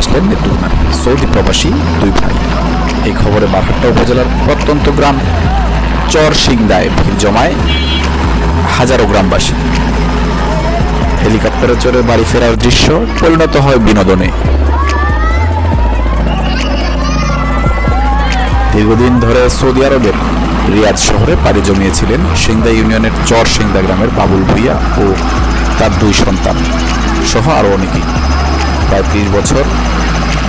আসলেন নেত্রকোনায় সৌদি প্রবাসী দুই ভাই। এই খবরে বারহাট্টা উপজেলার প্রত্যন্ত গ্রাম চর সিংদায় ভিড় জমায় হাজারো গ্রামবাসী। হেলিকপ্টারে চড়ে বাড়ি ফেরার দৃশ্য পরিণত হয় বিনোদনে। দীর্ঘদিন ধরে সৌদি আরবের রিয়াদ শহরে পাড়ি জমিয়েছিলেন সিংদা ইউনিয়নের চর সিংদা গ্রামের বাবুল ভুইয়া ও তার দুই সন্তান সহ আরও অনেকেই। প্রায় ত্রিশ বছর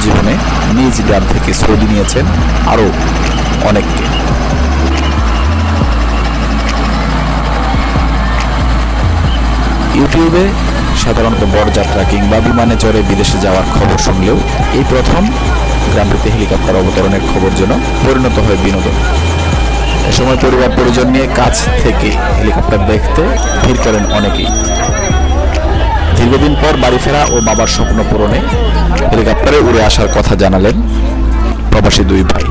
জীবনে নিজ গ্রাম থেকে সৌদি নিয়েছেন আরও অনেককে। ইউটিউবে সাধারণত বরযাত্রা কিংবা বিমানে চড়ে বিদেশে যাওয়ার খবর শুনলেও এই প্রথম গ্রামটিতে হেলিকপ্টার অবতরণের খবর যেন পরিণত হয় বিনোদন। এ সময় পরিবার পরিজন নিয়ে কাছ থেকে হেলিকপ্টার দেখতে ভিড় করেন অনেকেই। দীর্ঘদিন পর বাড়ি ফেরা ও বাবার স্বপ্ন পূরণে হেলিকপ্টারে উড়ে আসার কথা জানালেন প্রবাসী দুই ভাই।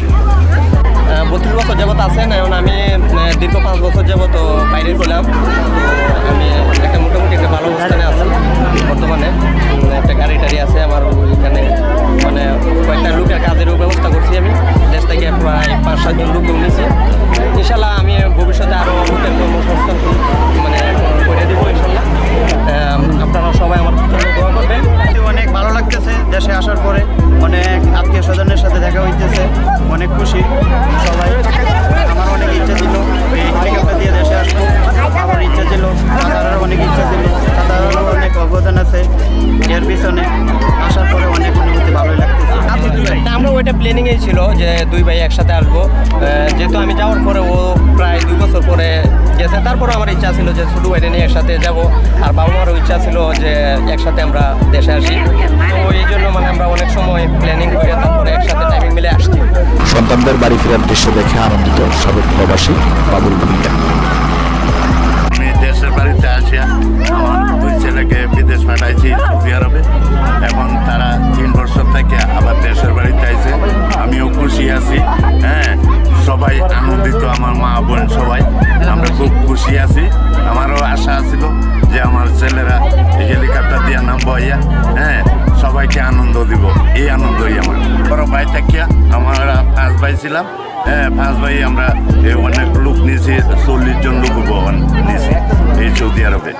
বত্রিশ বছর যাবত আছেন এখন আমি দীর্ঘ পাঁচ বছর যাবত বাইরে ছিলাম আমি একটা মোটামুটি একটা ভালো অবস্থানে আছি বর্তমানে। একটা গাড়ি টাড়ি আছে আমার, ওইখানে মানে কয়েকটা লোকের কাজেরও ব্যবস্থা করছি আমি। দেশ থেকে প্রায় পাঁচ সাতজন লোক নিয়েছি। ইনশাল্লাহ আমি ভবিষ্যতে আরও লোকের কর্মসংস্থান পরে অনেক আত্মীয় স্বজনের সাথে দেখা হইতেছে। অনেক খুশি। সবাই। আমার অনেক ইচ্ছা ছিল। এই হেলিকপ্টার দিয়ে দেশে আসব। আমার ইচ্ছা ছিল। সাঁতারের অনেক ইচ্ছা ছিল। সাঁতারেরও অনেক অবদান আছে এর পিছনে। আসার পরে অনেক অনুভূতি ভালোই লাগতেছে। আমরা ওইটা প্ল্যানিংয়েই ছিল যে দুই ভাই একসাথে আসব। যেহেতু আমি যাওয়ার পরে ও প্রায় দুই বছর ছিল যে ছোটো এটা নিয়ে একসাথে যাব, আর বাবা মারও ইচ্ছা ছিল যে একসাথে আমরা দেশে আসি। তো এই জন্য মানে আমরা অনেক সময় প্ল্যানিং করে তারপরে একসাথে টাইমিং মিলে আসছি। সন্তানদের বাড়ি ফেরার দৃশ্য দেখে আনন্দিত সাবেক প্রবাসী বাবুল ভুইয়া সবাই আনন্দিত, আমার মা বোন সবাই। আমরা খুব খুশি আছি, আমারও আশা ছিল যে আমার ছেলেরা হেলিকপ্টার দিয়ে নাম বইয়া হ্যাঁ সবাইকে আনন্দ দিব, এই আনন্দই আমার। বড় ভাই থাকিয়া আমরা পাঁচ ভাই ছিলাম। হ্যাঁ পাঁচ ভাই আমরা অনেক লোক নিয়েছি, চল্লিশ জন লোক নিয়েছি এই সৌদি আরবে।